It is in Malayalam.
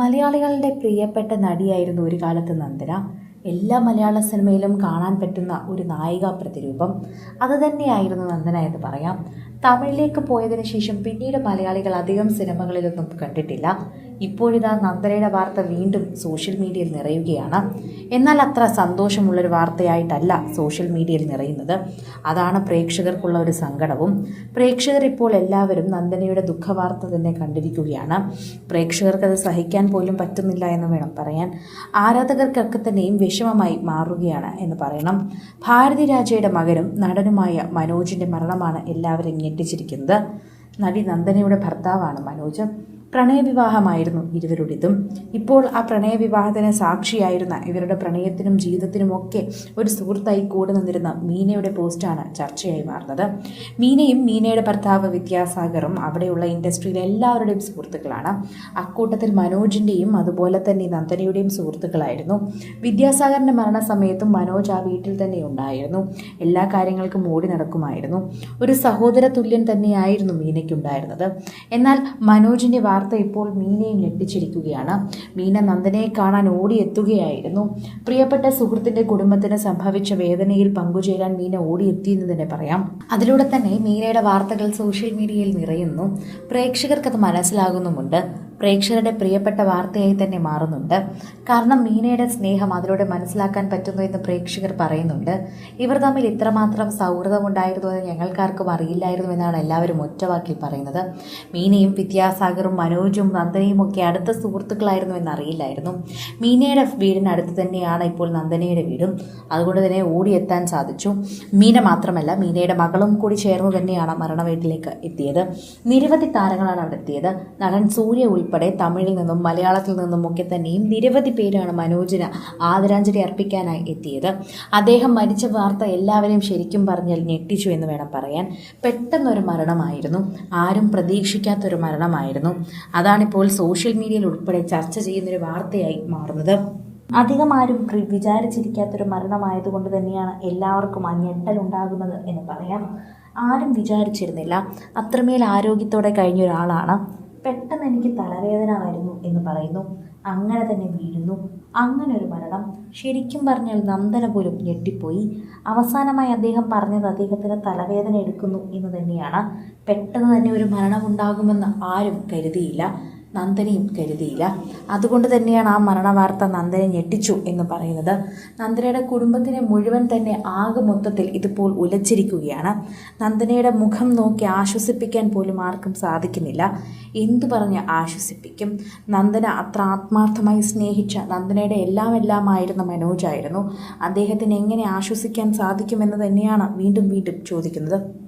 മലയാളികളുടെ പ്രിയപ്പെട്ട നടിയായിരുന്നു ഒരു കാലത്ത് നന്ദന. എല്ലാ മലയാള സിനിമയിലും കാണാൻ പറ്റുന്ന ഒരു നായിക പ്രതിരൂപം. അത് തന്നെയായിരുന്നു നന്ദന എന്ന് പറയാം. തമിഴിലേക്ക് പോയതിനു ശേഷം പിന്നീട് മലയാളികൾ അധികം സിനിമകളിലൊന്നും കണ്ടിട്ടില്ല. ഇപ്പോഴിതാ നന്ദനയുടെ വാർത്ത വീണ്ടും സോഷ്യൽ മീഡിയയിൽ നിറയുകയാണ്. എന്നാൽ അത്ര സന്തോഷമുള്ളൊരു വാർത്തയായിട്ടല്ല സോഷ്യൽ മീഡിയയിൽ നിറയുന്നത്. അതാണ് പ്രേക്ഷകർക്കുള്ള ഒരു സങ്കടവും. പ്രേക്ഷകർ ഇപ്പോൾ എല്ലാവരും നന്ദനയുടെ ദുഃഖവാർത്ത തന്നെ കണ്ടിരിക്കുകയാണ്. പ്രേക്ഷകർക്കത് സഹിക്കാൻ പോലും പറ്റുന്നില്ല എന്ന് വേണം പറയാൻ. ആരാധകർക്കൊക്കെ തന്നെയും വിഷമമായി മാറുകയാണ് എന്ന് പറയണം. ഭാരതി രാജയുടെ മകനും നടനുമായ മനോജിന്റെ മരണമാണ് എല്ലാവരും ഞെട്ടിച്ചിരിക്കുന്നത്. നടി നന്ദനയുടെ ഭർത്താവാണ് മനോജ്. പ്രണയവിവാഹമായിരുന്നു ഇരുവരുടേതും. ഇപ്പോൾ ആ പ്രണയവിവാഹത്തിന് സാക്ഷിയായിരുന്ന ഇവരുടെ പ്രണയത്തിനും ജീവിതത്തിനുമൊക്കെ ഒരു സുഹൃത്തായി കൂടെ നിന്നിരുന്ന മീനയുടെ പോസ്റ്റാണ് ചർച്ചയായി മാറുന്നത്. മീനയും മീനയുടെ ഭർത്താവ് വിദ്യാസാഗറും അവിടെയുള്ള ഇൻഡസ്ട്രിയിലെ എല്ലാവരുടെയും സുഹൃത്തുക്കളാണ്. അക്കൂട്ടത്തിൽ മനോജിന്റെയും അതുപോലെ തന്നെ നന്ദനയുടെയും സുഹൃത്തുക്കളായിരുന്നു. വിദ്യാസാഗറിന്റെ മരണസമയത്തും മനോജ് ആ വീട്ടിൽ തന്നെ ഉണ്ടായിരുന്നു. എല്ലാ കാര്യങ്ങൾക്കും ഓടി നടക്കുമായിരുന്നു. ഒരു സഹോദര തുല്യൻ തന്നെയായിരുന്നു മീനയ്ക്കുണ്ടായിരുന്നത്. എന്നാൽ മനോജിന്റെ വാർത്ത ഇപ്പോൾ മീനയും ഞെട്ടിച്ചിരിക്കുകയാണ്. മീന നന്ദനെ കാണാൻ ഓടിയെത്തുകയായിരുന്നു. പ്രിയപ്പെട്ട സുഹൃത്തിന്റെ കുടുംബത്തിന് സംഭവിച്ച വേദനയിൽ പങ്കുചേരാൻ മീന ഓടിയെത്തിയെന്ന് തന്നെ പറയാം. അതിലൂടെ തന്നെ മീനയുടെ വാർത്തകൾ സോഷ്യൽ മീഡിയയിൽ നിറയുന്നു. പ്രേക്ഷകർക്കത് മനസ്സിലാകുന്നുമുണ്ട്. പ്രേക്ഷകരുടെ പ്രിയപ്പെട്ട വാർത്തയായി തന്നെ മാറുന്നുണ്ട്. കാരണം മീനയുടെ സ്നേഹം അതിലൂടെ മനസ്സിലാക്കാൻ പറ്റുന്നു എന്ന് പ്രേക്ഷകർ പറയുന്നുണ്ട്. ഇവർ തമ്മിൽ ഇത്രമാത്രം സൗഹൃദമുണ്ടായിരുന്നു എന്ന് ഞങ്ങൾക്കാർക്കും അറിയില്ലായിരുന്നു എന്നാണ് എല്ലാവരും ഒറ്റവാക്കിൽ പറയുന്നത്. മീനയും വിദ്യാസാഗറും മനോജും നന്ദനയും ഒക്കെ അടുത്ത സുഹൃത്തുക്കളായിരുന്നു എന്നറിയില്ലായിരുന്നു. മീനയുടെ വീടിനടുത്ത് തന്നെയാണ് ഇപ്പോൾ നന്ദനയുടെ വീടും. അതുകൊണ്ട് തന്നെ ഓടിയെത്താൻ സാധിച്ചു. മീന മാത്രമല്ല മീനയുടെ മകളും കൂടി ചേർന്ന് തന്നെയാണ് മരണവീട്ടിലേക്ക് എത്തിയത്. നിരവധി താരങ്ങളാണ് അവിടെ എത്തിയത്. നടൻ സൂര്യ ഉൾപ്പെടെ തമിഴിൽ നിന്നും മലയാളത്തിൽ നിന്നും ഒക്കെ തന്നെയും നിരവധി പേരാണ് മനോജിന് ആദരാഞ്ജലി അർപ്പിക്കാനായി എത്തിയത്. അദ്ദേഹം മരിച്ച വാർത്ത എല്ലാവരെയും ശരിക്കും പറഞ്ഞാൽ ഞെട്ടിച്ചു എന്ന് വേണം പറയാൻ. പെട്ടെന്നൊരു മരണമായിരുന്നു. ആരും പ്രതീക്ഷിക്കാത്തൊരു മരണമായിരുന്നു. അതാണിപ്പോൾ സോഷ്യൽ മീഡിയയിൽ ഉൾപ്പെടെ ചർച്ച ചെയ്യുന്നൊരു വാർത്തയായി മാറുന്നത്. അധികം ആരും വിചാരിച്ചിരിക്കാത്തൊരു മരണമായതുകൊണ്ട് തന്നെയാണ് എല്ലാവർക്കും ആ ഞെട്ടലുണ്ടാകുന്നത് എന്ന് പറയാം. ആരും വിചാരിച്ചിരുന്നില്ല. അത്രമേൽ ആരോഗ്യത്തോടെ കഴിഞ്ഞ ഒരാളാണ്. പെട്ടെന്ന് എനിക്ക് തലവേദന വരുന്നു എന്ന് പറയുന്നു. അങ്ങനെ തന്നെ വീഴുന്നു. അങ്ങനെ ഒരു മരണം. ശരിക്കും പറഞ്ഞാൽ നന്ദന പോലും ഞെട്ടിപ്പോയി. അവസാനമായി അദ്ദേഹം പറഞ്ഞത് അദ്ദേഹത്തിന് തലവേദന എടുക്കുന്നു എന്ന് തന്നെയാണ്. പെട്ടെന്ന് തന്നെ ഒരു മരണം ഉണ്ടാകുമെന്ന് ആരും കരുതിയില്ല. നന്ദനയും കരുതിയില്ല. അതുകൊണ്ട് തന്നെയാണ് ആ മരണവാർത്ത നന്ദനെ ഞെട്ടിച്ചു എന്ന് പറയുന്നത്. നന്ദനയുടെ കുടുംബത്തിനെ മുഴുവൻ തന്നെ ആകെ മൊത്തത്തിൽ ഇതിപ്പോൾ ഉലച്ചിരിക്കുകയാണ്. നന്ദനയുടെ മുഖം നോക്കി ആശ്വസിപ്പിക്കാൻ പോലും ആർക്കും സാധിക്കുന്നില്ല. എന്തു പറഞ്ഞ് ആശ്വസിപ്പിക്കും? നന്ദന അത്ര ആത്മാർത്ഥമായി സ്നേഹിച്ച നന്ദനയുടെ എല്ലാം എല്ലാമായിരുന്ന മനോജായിരുന്നു. അദ്ദേഹത്തിന് എങ്ങനെ ആശ്വസിക്കാൻ സാധിക്കുമെന്ന് തന്നെയാണ് വീണ്ടും വീണ്ടും ചോദിക്കുന്നത്.